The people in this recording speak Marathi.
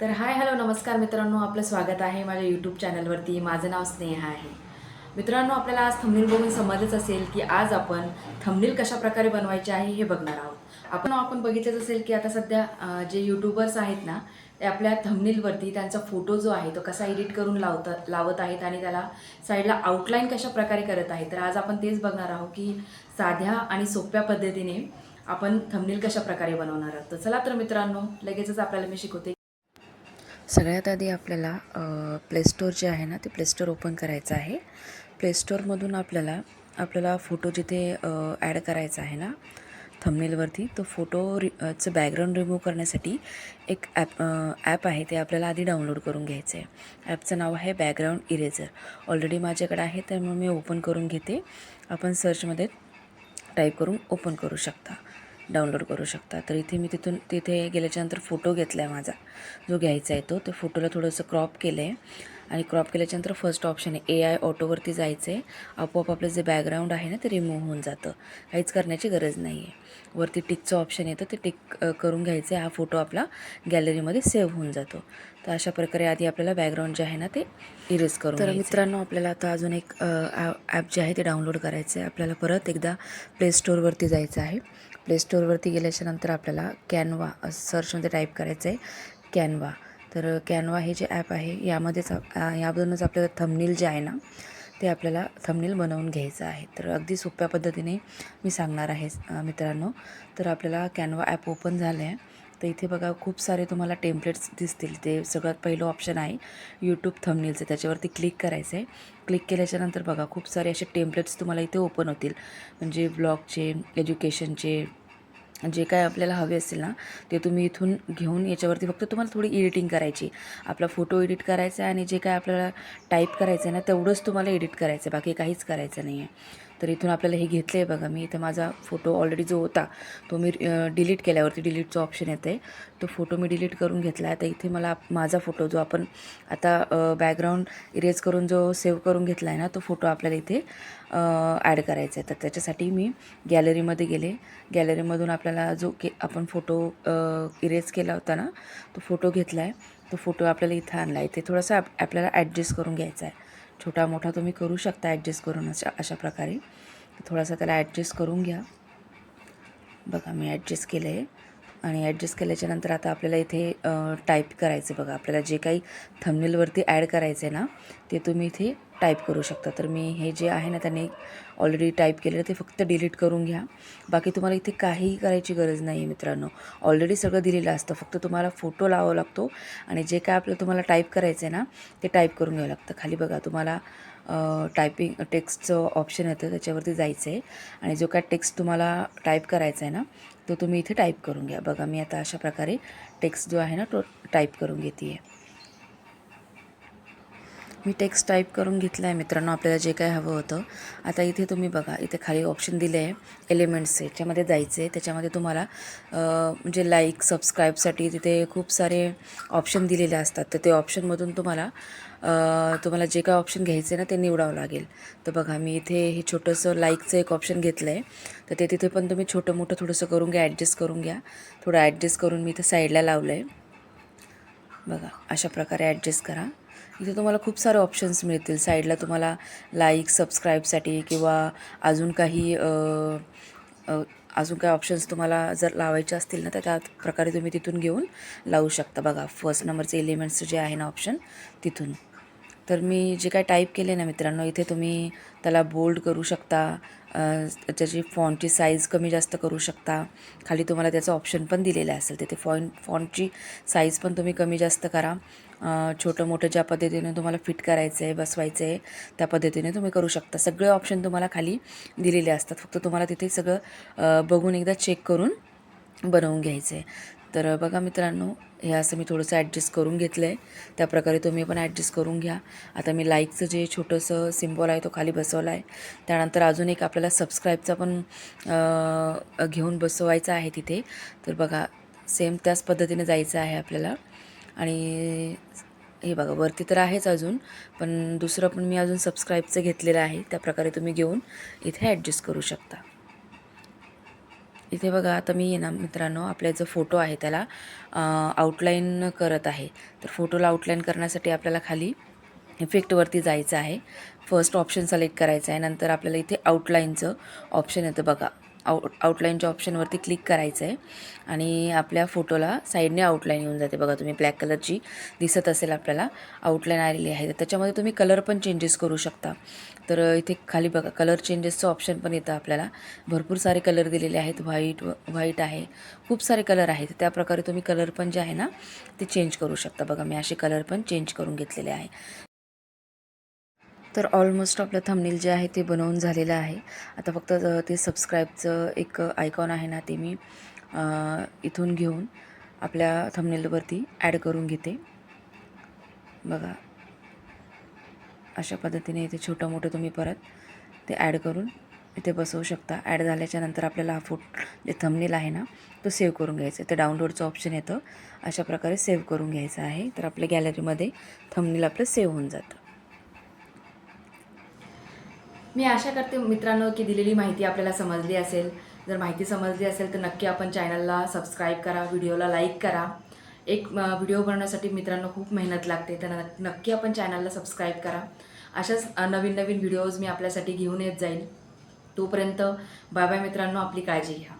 तर हाय हॅलो नमस्कार मित्रांनो आपलं स्वागत आहे माझ्या यूट्यूब चॅनलवरती. माझं नाव स्नेहा आहे. मित्रांनो आपल्याला आज थंबनेल बघून समजच असेल की आज आपण थंबनेल कशा प्रकारे बनवायचे आहे हे बघणार आहोत. आपण आपण बघितलंच असेल की आता सध्या जे यूट्यूबर्स आहेत ना ते आपल्या थंबनेलवरती त्यांचा फोटो जो आहे तो कसा एडिट करून लावतात लावत आहेत आणि त्याला साईडला आउटलाईन कशा प्रकारे करत आहेत. तर आज आपण तेच बघणार आहोत की साध्या आणि सोप्या पद्धतीने आपण थंबनेल कशा प्रकारे बनवणार आहोत. तर चला तर मित्रांनो लगेचच आपल्याला मी शिकवते सगळ्यात आधी आपल्याला प्ले स्टोअर जे आहे ना ते प्ले स्टोअर ओपन करायचं आहे. प्ले स्टोअरमधून आपल्याला आपल्याला फोटो जिथे ॲड करायचा आहे ना थंबनेलवरती तो फोटो रि चं बॅकग्राऊंड रिमूव्ह करण्यासाठी एक ॲप ॲप आहे ते आपल्याला आधी डाउनलोड करून घ्यायचं आहे ॲपचं नाव आहे बॅकग्राऊंड इरेझर ऑलरेडी माझ्याकडे आहे त्यामुळे मी ओपन करून घेते. आपण सर्चमध्ये टाईप करून ओपन करू शकता. डाउनलोड करू शकता. तर इथे मी तिथून तिथे गेल्याच्यानंतर फोटो घेतला आहे माझा. जो घ्यायचा आहे तो. ते फोटोला थोडंसं क्रॉप केलं आहे आणि क्रॉप केल्याच्यानंतर फर्स्ट ऑप्शन आहे ए आय ऑटोवरती जायचं आहे आपोआप आपलं जे बॅकग्राऊंड आहे ना ते रिमूव्ह होऊन जातं. काहीच करण्याची गरज नाही आहे वरती टिकचं ऑप्शन येतं ते टिक करून घ्यायचं आहे हा फोटो आपला गॅलरीमध्ये सेव्ह होऊन जातो. तर अशा प्रकारे आधी आपल्याला बॅकग्राऊंड जे आहे ना ते इरेज करून तर मित्रांनो आपल्याला आता अजून एक ॲप जे आहे ते डाउनलोड करायचं आहे आपल्याला परत एकदा प्ले स्टोअरवरती जायचं आहे. प्ले स्टोअरवरती गेल्याच्यानंतर आपल्याला कॅनवा सर्चमध्ये टाईप करायचं आहे कॅनवा तर कॅनवा हे जे ॲप आहे यामध्येच यामधूनच आपल्याला थमनील जे आहे ना ते आपल्याला थंबनेल बनवून घ्यायचं आहे. तर अगदी सोप्या पद्धतीने मी सांगणार आहे मित्रांनो. तर आपल्याला कॅनवा ॲप ओपन झालं आहे तर इथे बघा खूप सारे तुम्हाला टेम्पलेट्स दिसतील. ते सगळ्यात पहिलं ऑप्शन आहे यूट्यूब थंबनेलचं त्याच्यावरती क्लिक करायचं आहे क्लिक केल्याच्यानंतर बघा खूप सारे असे टेम्पलेट्स तुम्हाला इथे ओपन होतील. म्हणजे ब्लॉगचे एज्युकेशनचे जे काय आपल्याला हवे असेल ना ते तुम्ही इथून घेऊन याच्यावरती फक्त तुम्हाला थोडी एडिटिंग करायची. आपला फोटो एडिट करायचा आहे आणि जे काय आपल्याला टाईप करायचं आहे ना तेवढंच तुम्हाला एडिट करायचं आहे बाकी काहीच करायचं नाही आहे तर इथून आपल्याला हे घेतलं आहे बघा. मी इथं माझा फोटो ऑलरेडी जो होता तो मी डिलीट केल्यावरती डिलीटचं ऑप्शन येतं आहे तो फोटो मी डिलीट करून घेतला आहे तर इथे मला आप- माझा फोटो जो आपण आता बॅकग्राऊंड इरेज करून जो सेव्ह करून घेतला आहे ना तो फोटो आपल्याला इथे ॲड करायचा आहे तर त्याच्यासाठी मी गॅलरीमध्ये गेले. गॅलरीमधून आपल्याला जो के आपण फोटो इरेज केला होता ना तो फोटो घेतला आहे तो फोटो आपल्याला इथं आणला आहे इथे थोडासा आपल्याला ॲडजस्ट करून घ्यायचा आहे छोटा मोठा तुम्ही करू शकता ॲडजस्ट करून अशा अशा प्रकारे. थोडासा त्याला ॲडजस्ट करून घ्या. बघा मी ॲडजस्ट केलं आहे आणि ॲडजस्ट केल्याच्यानंतर आता आपल्याला इथे टाईप करायचं बघा. आपल्याला जे काही थंबनेलवरती ॲड करायचं आहे ना ते तुम्ही इथे टाईप करू शकता. तर मी हे जे आहे ना त्यांनी ऑलरेडी टाईप केलेलं ते फक्त डिलीट करून घ्या. बाकी तुम्हाला इथे काहीही करायची गरज नाही आहे मित्रांनो. ऑलरेडी सगळं दिलेलं असतं. फक्त तुम्हाला फोटो लावावा लागतो आणि जे काय आपलं तुम्हाला टाईप करायचं आहे ना ते टाईप करून घ्यावं लागतं. खाली बघा तुम्हाला टायपिंग टेक्स्टचं ऑप्शन येतं. त्याच्यावरती जायचं आहे आणि जो काय टेक्स्ट तुम्हाला टाईप करायचा आहे ना तो तुम्ही इथे टाईप करून घ्या. बघा मी आता अशा प्रकारे टेक्स्ट जो आहे ना तो टाईप करून घेते आहे मी टेक्स्ट टाईप करून घेतला आहे मित्रांनो आपल्याला जे काय हवं होतं. आता इथे तुम्ही बघा इथे खाली ऑप्शन दिले आहे एलिमेंट्सचे याच्यामध्ये जायचं आहे त्याच्यामध्ये तुम्हाला म्हणजे लाईक सबस्क्राईबसाठी तिथे खूप सारे ऑप्शन दिलेले असतात. तर ते ऑप्शनमधून तुम्हाला तुम्हाला जे काय ऑप्शन घ्यायचं आहे ना ते निवडावं लागेल. तर बघा मी इथे हे छोटंसं लाईकचं एक ऑप्शन घेतलं आहे तर ते तिथे पण तुम्ही छोटं मोठं थोडंसं करून घ्या ॲडजस्ट करून घ्या. थोडं ॲडजस्ट करून मी इथं साईडला लावलं आहे बघा अशा प्रकारे ॲडजस्ट करा. इथे तुम्हाला खूप सारे ऑप्शन्स मिळतील. साईडला तुम्हाला लाईक सबस्क्राईबसाठी किंवा अजून काही अजून काही ऑप्शन्स तुम्हाला जर लावायचे असतील ना तर त्या प्रकारे तुम्ही तिथून घेऊन लावू शकता. बघा फर्स्ट नंबरचे एलिमेंट्स जे आहे ना ऑप्शन तिथून. तर मी जे काय टाईप केले ना मित्रांनो इथे तुम्ही त्याला बोल्ड करू शकता. त्याची फॉन्टची साईज कमी जास्त करू शकता. खाली तुम्हाला त्याचं ऑप्शन पण दिलेलं असेल. तिथे फॉन फॉन्टची साईज पण तुम्ही कमी जास्त करा. छोटं मोठं ज्या पद्धतीने तुम्हाला फिट करायचं आहे बसवायचं आहे त्या पद्धतीने तुम्ही करू शकता. सगळे ऑप्शन तुम्हाला खाली दिलेले असतात. फक्त तुम्हाला तिथे सगळं बघून एकदा चेक करून बनवून घ्यायचं आहे तर बघा मित्रांनो हे असं मी थोडंसं ॲडजस्ट करून घेतलं आहे त्या प्रकारे तुम्ही पण ॲडजस्ट करून घ्या. आता मी लाईकचं जे छोटंसं सिम्बॉल आहे तो खाली बसवला आहे त्यानंतर अजून एक आपल्याला सबस्क्राईबचा पण घेऊन बसवायचा आहे तिथे. तर बघा सेम त्याच पद्धतीने जायचं आहे आपल्याला. आणि हे बघा वरती तर आहेच अजून पण दुसरं पण मी अजून सबस्क्राईबचं घेतलेलं आहे. त्या प्रकारे तुम्ही घेऊन इथे ॲडजस्ट करू शकता. इथे बघा आता मी आहे ना मित्रांनो आपला जो फोटो आहे त्याला आउटलाईन करत आहे. तर फोटोला आउटलाईन करण्यासाठी आपल्याला खाली इफेक्टवरती जायचं आहे. फर्स्ट ऑप्शन सिलेक्ट करायचं आहे. नंतर आपल्याला इथे आउटलाईनचं ऑप्शन येतं बघा. आउट आउटलाईनच्या ऑप्शनवरती क्लिक करायचं आहे आणि आपल्या फोटोला साईडने आउटलाईन येऊन जाते. बघा तुम्ही ब्लॅक कलरची दिसत असेल आपल्याला आउटलाईन आलेली आहे. तर त्याच्यामध्ये तुम्ही कलर पण चेंजेस करू शकता. तर इथे खाली बघा कलर चेंजेसचं ऑप्शन पण येतं आपल्याला. भरपूर सारे कलर दिलेले आहेत. व्हाईट व्हाईट आहे. खूप सारे कलर आहेत. त्या प्रकारे तुम्ही कलर पण जे आहे ना ते चेंज करू शकता. बघा मी असे कलर पण चेंज करून घेतलेले आहे. तर ऑलमोस्ट आपलं थंबनेल जे आहे ते बनवून झालेलं आहे. आता फक्त ते सबस्क्राईबचं एक आयकॉन आहे ना ते मी इथून घेऊन आपल्या थंबनेलवरती ॲड करून घेते. बघा. अशा पद्धतीने इथे छोटं मोठं तुम्ही परत ते ॲड करून इथे बसवू शकता. ॲड झाल्याच्यानंतर आपल्याला हा फूट जे थंबनेल आहे ना तो सेव्ह करून घ्यायचा आहे. ते डाउनलोडचं ऑप्शन येतं. अशा प्रकारे सेव्ह करून घ्यायचं आहे. तर आपल्या गॅलरीमध्ये थंबनेल आपलं सेव्ह होऊन जातं. मी आशा करते मित्रांनो की दिलेली माहिती आपल्याला समजली असेल. जर माहिती समजली असेल तर नक्की आपण चॅनलला सबस्क्राईब करा व्हिडिओला लाईक करा. एक व्हिडिओ बनवण्यासाठी मित्रांनो खूप मेहनत लागते तर नक्की आपण चॅनलला सबस्क्राईब करा. अशाच नवीन नवीन व्हिडिओज मी आपल्यासाठी घेऊन येत जाईल तोपर्यंत बाय बाय मित्रांनो आपली काळजी घ्या.